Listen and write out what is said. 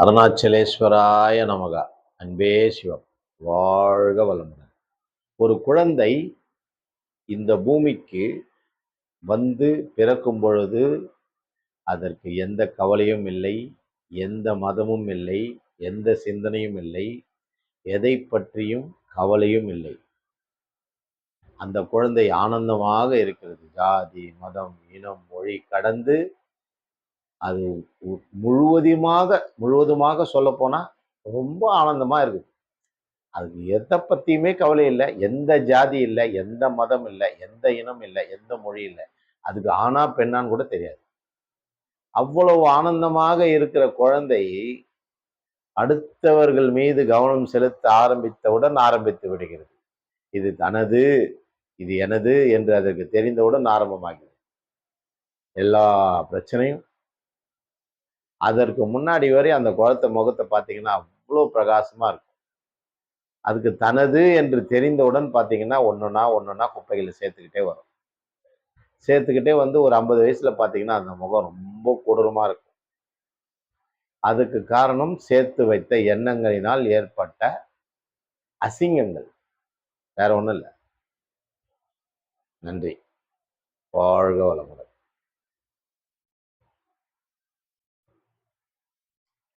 அருணாச்சலேஸ்வராய நமக. அன்பே சிவம். வாழ்க வளமுடன். ஒரு குழந்தை இந்த பூமிக்கு வந்து பிறக்கும் பொழுது அதற்கு எந்த கவலையும் இல்லை எந்த மதமும் இல்லை எந்த சிந்தனையும் இல்லை எதை பற்றியும் கவலையும் இல்லை. அந்த குழந்தை ஆனந்தமாக இருக்கிறது. ஜாதி மதம் இனம் மொழி கடந்து அது முழுவதுமாக முழுவதுமாக சொல்லப்போனால் ரொம்ப ஆனந்தமாக இருக்குது. அதுக்கு எதை பற்றியுமே கவலை இல்லை. எந்த ஜாதி இல்லை எந்த மதம் இல்லை எந்த இனம் இல்லை எந்த மொழி இல்லை. அதுக்கு ஆணா பெண்ணான்னு கூட தெரியாது. அவ்வளவு ஆனந்தமாக இருக்கிற குழந்தை அடுத்தவர்கள் மீது கவனம் செலுத்த ஆரம்பித்தவுடன் ஆரம்பித்து விடுகிறது. இது தனது இது எனது என்று அதற்கு தெரிந்தவுடன் ஆரம்பமாகிறது. எல்லா பிரச்சனையும் அதற்கு முன்னாடி வரை அந்த குளத்தை முகத்தை பார்த்தீங்கன்னா அவ்வளோ பிரகாசமாக இருக்கும். அதுக்கு தனது என்று தெரிந்தவுடன் பார்த்தீங்கன்னா ஒன்றுனா ஒன்றுனா குப்பைகளை சேர்த்துக்கிட்டே வரும். சேர்த்துக்கிட்டே வந்து ஒரு ஐம்பது வயசில் பார்த்தீங்கன்னா அந்த முகம் ரொம்ப கொடூரமாக இருக்கும். அதுக்கு காரணம் சேர்த்து வைத்த எண்ணங்களினால் ஏற்பட்ட அசிங்கங்கள். வேற ஒன்றும் இல்லை. நன்றி. வாழ்க வளமுடன்.